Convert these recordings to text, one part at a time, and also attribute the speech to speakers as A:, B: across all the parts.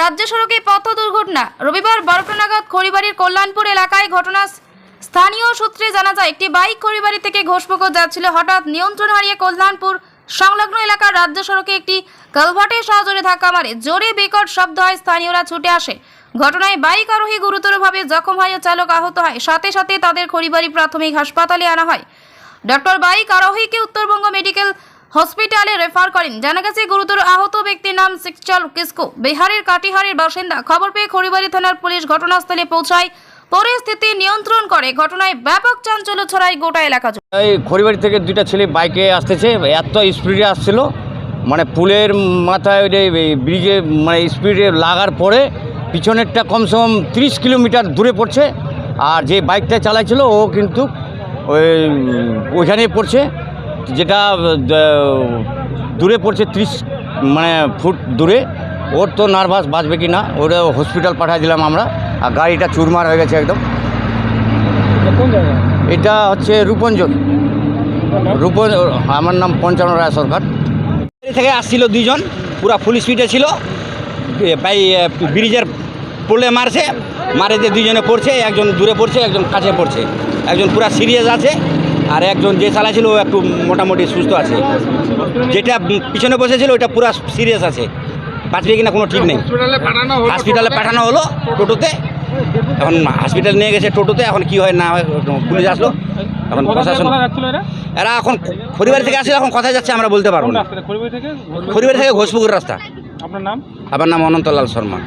A: রাজ্য সড়কে পথ দুর্ঘটনা। রবিবার বারোটা নাগাদ খড়িবাড়ির কল্যাণপুর এলাকায় ঘটনা স্থানীয় সূত্রে জানা যায়, একটি বাইক খড়িবাড়ি থেকে ঘোষপুকুর যাচ্ছিল। হঠাৎ নিয়ন্ত্রণ হারিয়ে কল্যাণপুর সংলগ্ন এলাকার রাজ্য সড়কে একটি কালভার্টের সহজরে ধাক্কা মারে। জোরে বিকট শব্দ হয়, স্থানীয়রা ছুটে আসে। ঘটনায় বাইক আরোহী গুরুতরভাবে জখম হয় ও চালক আহত হয়। সাথে সাথে তাদের খড়িবাড়ি প্রাথমিক হাসপাতালে আনা হয়। ডক্টর বাইক আরোহীকে উত্তরবঙ্গ মেডিকেল হসপিটালে রেফার করেন। জানা গেছে, গুরুতর আহত ব্যক্তির নাম সিকচাল কিসকো। বিহারের কাটিহারের বাসিন্দা। খবর পেয়ে খড়িবাড়ি থানার পুলিশ ঘটনাস্থলে পৌঁছায়। পরিস্থিতি নিয়ন্ত্রণ করে। ঘটনায় ব্যাপক চাঞ্চল্য ছড়ায় গোটা এলাকা
B: এই খড়িবাড়ি থেকে দুইটা ছেলে বাইকে আসতেছে। এত স্পিডে আসছিল। মানে পুলের মাথায় ওই ব্রিজে মানে স্পিডে লাগার পরে পিছনেরটা কমসে কম তিরিশ কিলোমিটার দূরে পড়ছে। আর যে বাইকটা চালাইছিল, ও কিন্তু ওই, ওইখানেই পড়ছে। যেটা দূরে পড়ছে ত্রিশ মানে ফুট দূরে ওর তো নার্ভাস বাঁচবে কি না ওরা হসপিটাল পাঠিয়ে দিলাম আমরা আর গাড়িটা চুরমার হয়ে গেছে একদম। এটা হচ্ছে রূপঞ্জন। রূপন আমার নাম পঞ্চান্ন রায় সরকার।
C: বাড়ি থেকে আসছিল দুইজন পুরা ফুল স্পিডে ছিল। ব্রিজের পোলে মারছে মারে যে দুইজনে পড়ছে একজন দূরে পড়ছে একজন কাছে পড়ছে। একজন পুরা সিরিয়াস আছে। আর একজন যে চালাছিল ও একটু মোটামুটি সুস্থ আছে। যেটা পিছনে বসেছিল ওটা পুরো সিরিয়াস আছে। বাঁচবে কিনা কোনো ঠিক নেই।
D: হসপিটালে পাঠানো হলো
C: টোটোতে? এখন হসপিটাল নিয়ে গেছে টোটোতে এখন কি হয় না হয় পুলিশ আসলো। এখন
D: কোথা
C: প্রশাসন
D: এরা?
C: এখন পরিবার থেকে আসলে এখন কোথায় যাচ্ছে আমরা বলতে পারব না। পরিবার থেকে ঘোষপুকুর রাস্তা।
D: আপনার নাম?
C: আমার নাম অনন্তলাল শর্মা।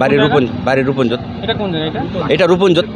C: বাড়ির রূপন বাড়ির রূপঞ্জত।
D: এটা কোন এটা?
C: এটা রূপঞ্জত।